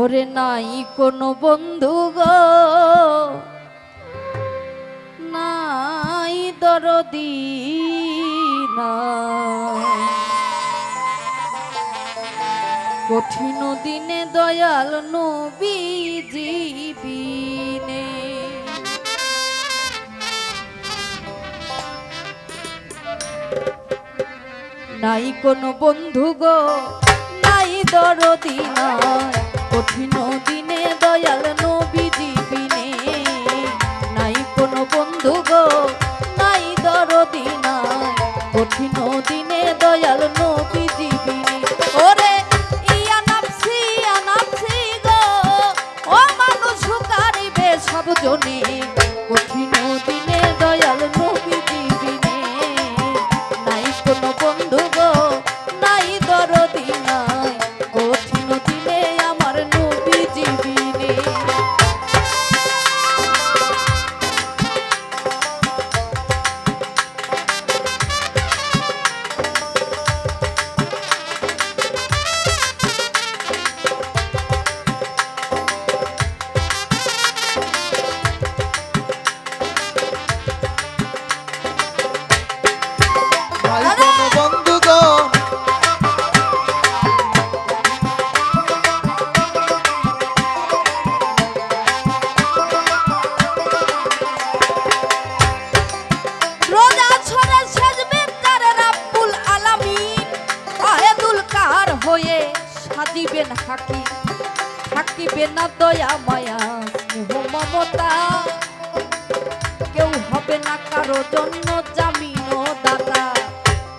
ওরে নাই কোনো বন্ধু গো। নাই দরদি কঠিন দিনে দয়াল নবী নাই কোনো বন্ধু গো, নাই দরদি, নাই। কঠিন দিনে দয়াল নবী জীবিনে নাই কোনো বন্ধু গো না দয়া, মায়া, স্নেহ, মমতা। কেউ হবে না কারও জন্য জামিন দাতা।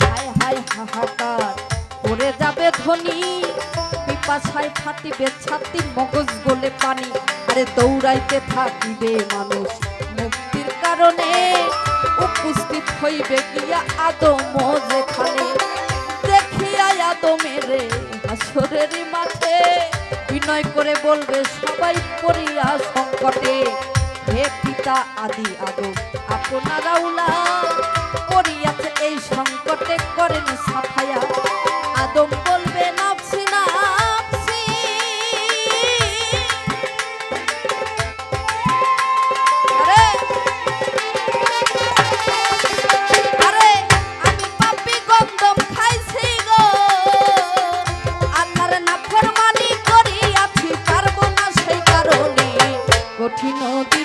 হায় হায়, হাহাকার, পড়ে যাবে ধনী। পিপাসায় ফাটিবে ছাতি, মগজ গলে পানি। আরে দৌড়াইতে থাকিবে মানুষ মুক্তির কারণে। উপস্থিত হইবে গিয়া আদম যেখানে। দেখিয়া আদমের হাসরের মাঠে। বিনয় করে বলবে, সবাই পড়িয়া সংকটে। হে পিতা আদি আদম আপনারা উলা পড়িয়াছে এই সংকটে করেন সাফায়া। আদম বলবে, নাফসি নাফসি। আরে আরে, আমি পাপী গন্ধম খাইছি গো। আল্লাহর নাফরমানি কঠিন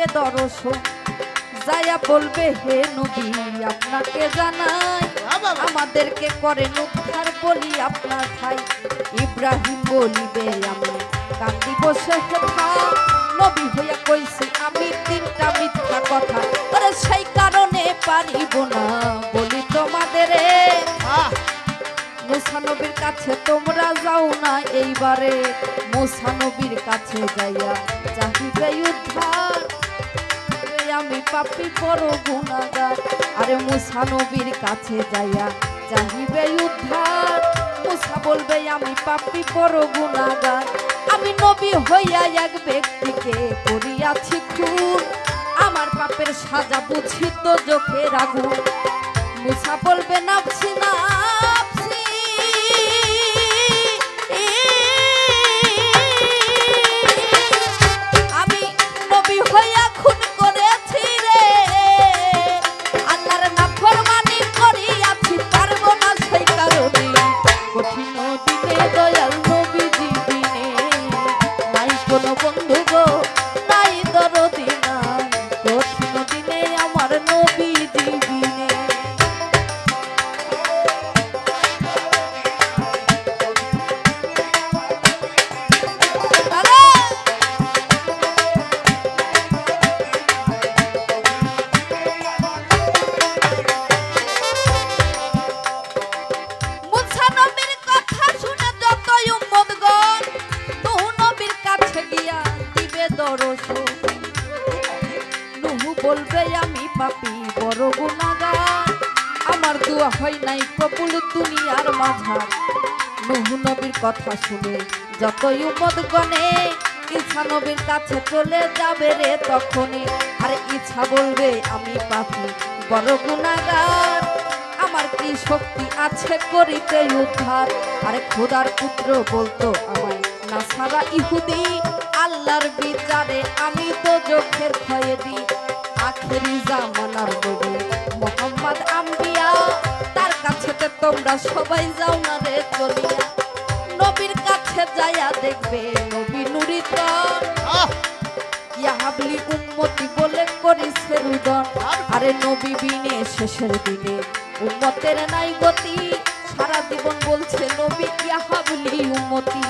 দিবে দর্শন যায়া বলবে হে নবী আপনাকে জানাই আমাদেরকে করেন উদ্ধার বলি আপনার ভাই। ইব্রাহিম বলিবে আমি কান্দি বসে নবী হইয়া কইছি আমি তিনটা মিথ্যা কথা। আরে সেই কারণে পারিব না বলি তোমাদের মুসানবীর কাছে তোমরা যাও না এইবারে। মুসানবীর কাছে যাইয়া চাহিবে উদ্ধার। আমি পাপি বড় গুণাগার। আরে মুসানবীর কাছে যাইয়া চাহিবে উদ্ধার। মুসা বলবে, আমি পাপি বড় গুণাগার। আমি নবী হইয়া এক ব্যক্তিকে করিয়াছি খুন। আমার পাপের সাজা বুঝি তো চোখে আগুন। মুসা বলবে নাপসি নাপসি কঠিন দিনে হয় নাই কবুল দুনিয়ার মাঝার। নুহু নবীর কথা শুনে যতই উমদ গনে ইচ্ছা নবীর কাছে চলে যাবে রে তখনই। আর ইচ্ছা বলবে, আমি পাপি, বড় গুণাগার আমার কি শক্তি আছে করিতে উদ্ধার? আরে খোদার পুত্র বলতো আমায়, না সারা ইহুদি আল্লাহর বিচারে আমি তো চোখের ক্ষয়ে দিই। আখেরি জামানার নবী তোমরা সবাই যাও না রে চলিয়া। নবীর কাছে যাইয়া দেখবে নবী নুরিতন আহ, ইয়াহাবলি উম্মতি বলে করিছে রুদন। আরে নবী বিনে শেষের দিনে। উম্মতের নাই গতি। সারা জীবন বলছে নবী ইয়াহাবলি উম্মতি।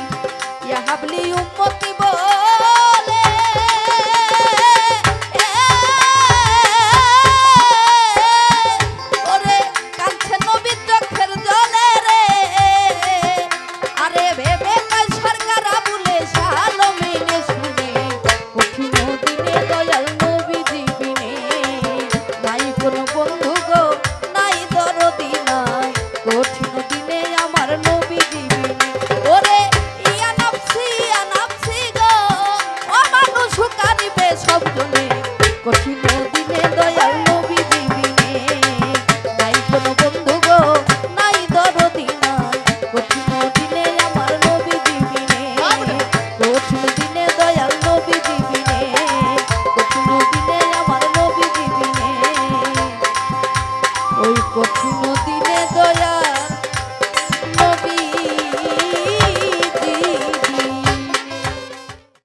ইয়াহাবলি উম্মতি বলে।